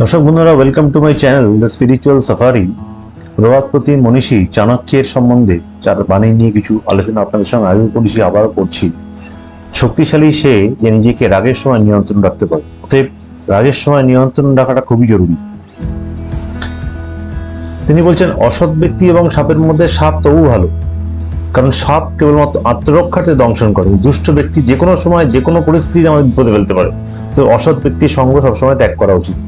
দর্শক বন্ধুরা welcome to my channel the spiritual safari প্রভাতপতি মনীষী চাণক্যের সম্বন্ধে যার বাণী নিয়ে কিছু আলোচনা আপনাদের সঙ্গে আগে করেছি, আবারও করছি। শক্তিশালী সে যে নিজেকে রাগের সময় নিয়ন্ত্রণ রাখতে পারে। অতএব রাগের সময় নিয়ন্ত্রণ রাখাটা খুবই জরুরি। তিনি বলছেন, অসৎ ব্যক্তি এবং সাপের মধ্যে সাপ তবু ভালো। কারণ সাপ কেবলমাত্র আত্মরক্ষার্থে দংশন করে। দুষ্ট ব্যক্তি যে কোনো সময় যে কোনো পরিস্থিতিতে আমাদের বিপদে ফেলতে পারে। তো অসৎ ব্যক্তির সঙ্গ সবসময় ত্যাগ করা উচিত।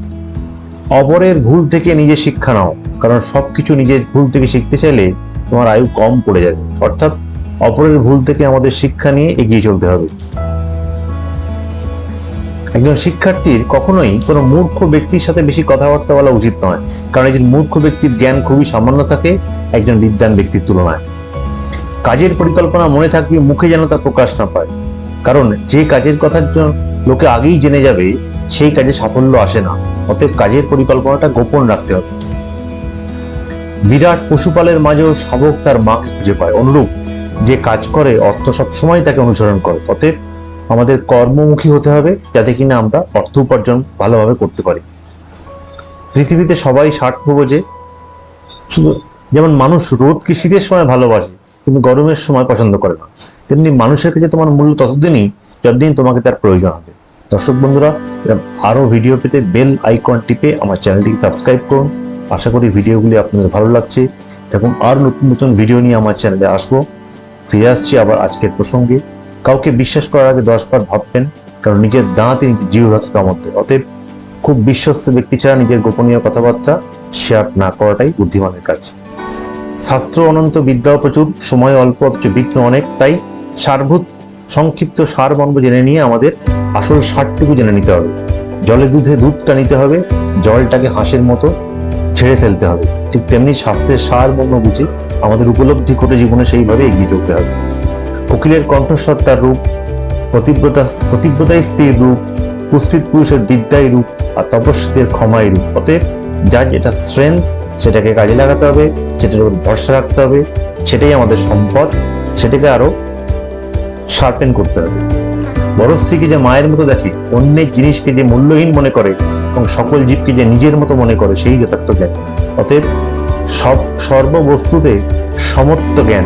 অপরের ভুল থেকে নিজে শিক্ষা নাও, কারণ সবকিছু নিজের ভুল থেকে শিখতে চাইলে তোমার আয়ু কম পড়ে যাবে। অর্থাৎ অপরের ভুল থেকে আমাদের শিক্ষা নিয়ে এগিয়ে চলতে হবে। একজন শিক্ষার্থীর কখনোই কোনো মূর্খ ব্যক্তির সাথে বেশি কথাবার্তা বলা উচিত নয়, কারণ একজন মূর্খ ব্যক্তির জ্ঞান খুবই সামান্য থাকে, একজন বিদ্যান ব্যক্তির তুলনায়। কাজের পরিকল্পনা মনে থাকবে মুখে যেন তা প্রকাশ না পায়, কারণ যে কাজের জন্য লোকে আগেই জেনে যাবে সেই কাজে সাফল্য আসে না। অতএব কাজের পরিকল্পনাটা গোপন রাখতে হবে। বিরাট পশুপালের মাঝেও শাবক তার মাকে খুঁজে পায়। অনুরূপ, যে কাজ করে, অর্থ সবসময় তাকে অনুসরণ করে। অতএব আমাদের কর্মমুখী হতে হবে, যাতে কিনা আমরা অর্থ উপার্জন ভালোভাবে করতে পারি। পৃথিবীতে সবাই স্বার্থ বোঝে। শুধু যেমন মানুষ রোদকে শীতের সময় ভালোবাসে, কিন্তু গরমের সময় পছন্দ করে না। তেমনি মানুষের কাছে তোমার মূল্য ততদিনই, যতদিন তোমাকে তার প্রয়োজন হবে। দর্শক বন্ধুরা এরকম আরও ভিডিও পেতে বেল আইকন টিপে আমার চ্যানেলটিকে সাবস্ক্রাইব করুন। আশা করি ভিডিওগুলি আপনাদের ভালো লাগছে। এরকম আর নতুন নতুন ভিডিও নিয়ে আমার চ্যানেলে আসব। ফিরে আসছি আবার আজকের প্রসঙ্গে। কাউকে বিশ্বাস করার আগে দশবার ভাববেন, কারণ নিজের দাঁত রাখে কামড়তে অতএব খুব বিশ্বস্ত ব্যক্তি ছাড়া নিজের গোপনীয় কথাবার্তা শেয়ার না করাটাই বুদ্ধিমানের কাজ। শাস্ত্র অনন্ত বিদ্যাও প্রচুর, সময় অল্প, অথচ বিঘ্ন অনেক। তাই সারভূত, সংক্ষিপ্ত সার মর্ম জেনে নিয়ে আমাদের আসল সারটুকু জেনে নিতে হবে। জলে দুধে দুধটা নিতে হবে, জলটাকে হাঁসের মতো ছেড়ে ফেলতে হবে। ঠিক তেমনি স্বাস্থ্যের সার মর্ম বুঝে আমাদের উপলব্ধি করে জীবনে সেইভাবে এগিয়ে চলতে হবে। কোকিলের কণ্ঠস্বর তার রূপ, প্রতিব্রতা প্রতিব্রতাই স্থির রূপ কুস্তিত পুরুষের বিদ্যায় রূপ, আর তপস্বীদের ক্ষমায় রূপ। অতএব যার যেটা স্ট্রেংথ সেটাকে কাজে লাগাতে হবে, সেটার উপর ভরসা রাখতে হবে, সেটাই আমাদের সম্পদ, সেটাকে আরও শার্পেন করতে হবে। বড় স্ত্রীকে যে মায়ের মতো দেখে, অন্যের জিনিসকে যে মূল্যহীন মনে করে এবং সকল জীবকে যে নিজের মতো মনে করে, সেই যথার্থ জ্ঞান। অতএব সব সর্ববস্তুতে সমত্ব জ্ঞান,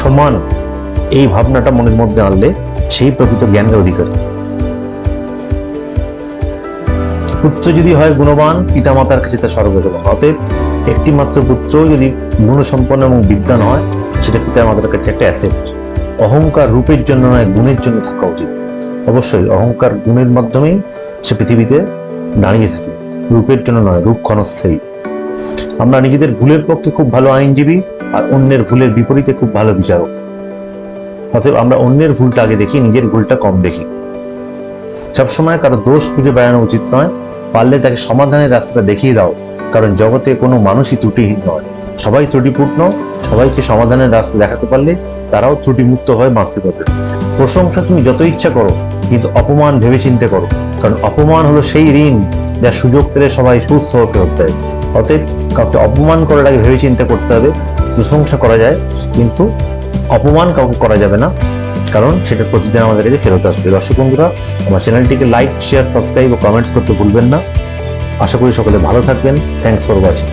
সমান এই ভাবনাটা মনের মধ্যে আনলে সেই প্রকৃত জ্ঞানের অধিকারী। পুত্র যদি হয় গুণবান, পিতামাতার কাছে তা সর্বসমান অতএব একটি মাত্র পুত্র যদি গুণসম্পন্ন এবং বিদ্যান হয়, সেটা পিতার মাতার কাছে একটা অ্যাসেট অহংকার রূপের জন্য নয়, গুণের জন্য থাকা উচিত। অবশ্যই অহংকার গুণের মাধ্যমেই সে পৃথিবীতে দাঁড়িয়ে থাকে। রূপের জন্য নয়, রূপ ক্ষণস্থায়ী। আমরা নিজেদের ভুলের পক্ষে খুব ভালো আইনজীবী আর অন্যের ভুলের বিপরীতে খুব ভালো বিচারক। অতএব আমরা অন্যের ভুলটা আগে দেখি, নিজের ভুলটা কম দেখি। সবসময় কারও দোষ খুঁজে বেড়ানো উচিত নয়, পারলে তাকে সমাধানের রাস্তাটা দেখিয়ে দাও, কারণ জগতে কোনো মানুষই ত্রুটিহীন নয়। সবাই ত্রুটিপূর্ণ, সবাইকে সমাধানের রাস্তা দেখাতে পারলে তারাও ত্রুটিমুক্ত হয়ে বাঁচতে পারবে। প্রশংসা তুমি যত ইচ্ছা করো, কিন্তু অপমান ভেবে চিন্তে করো, কারণ অপমান হলো সেই ঋণ যা সুযোগ পেলে সবাই সুস্থ হয়ে ফেরত দেয়। অতএব কাউকে অপমান করার আগে ভেবে চিন্তা করতে হবে, প্রশংসা করা যায়, কিন্তু অপমান কাউকে করা যাবে না, কারণ সেটা প্রতিদিন আমাদের কাছে ফেরত আসবে। দর্শক বন্ধুরা, আমার চ্যানেলটিকে লাইক, শেয়ার, সাবস্ক্রাইব ও কমেন্টস করতে ভুলবেন না। আশা করি সকলে ভালো থাকবেন। Thanks for watching